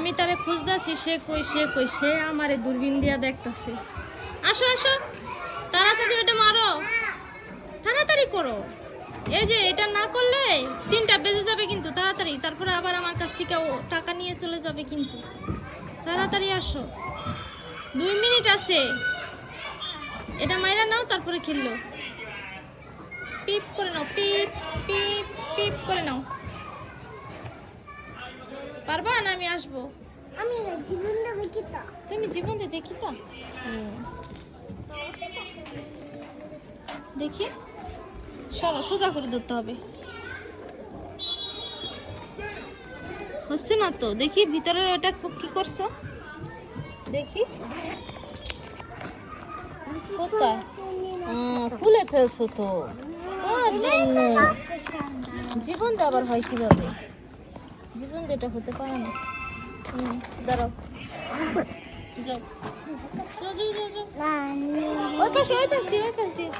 আমি তারে খুঁজতেছি, সে কই সে কই, সে আমারে দূরবীন দিয়া দেখতাছে। আসো আসো, তাড়াতাড়ি ওটা মারো। তাড়াতাড়ি করো। এই যে, এটা না করলে তিনটা বেজে যাবে কিন্তু, তাড়াতাড়ি। তারপরে আবার আমার কাছ থেকে ও টাকা নিয়ে চলে যাবে কিন্তু। তাড়াতাড়ি আসো। দুই মিনিট আছে। এটা মাইরা নাও, তারপরে খেললো। পিপ করে নাও, পিপ পিপ পিপ করে নাও। পারবা না আমি আসব? আমি জীবন দেবে কি তো। তুমি জীবনে দেখি তো? দেখি। সরো সোজা করে ধরতে হবে। হচ্ছে না তো? দেখি ভিতরে ওটা কো- করছ? দেখি। কোথায়? খুলে ফেলছো তো। জীবন তো আবার হয় কীভাবে? জীবন যেটা হতে পারে না। হুম দাঁড়াও। যাও। যাও যাও যাও যাও। ওই পাশে ওই পাশ দিয়ে ওই পাশ দিয়ে।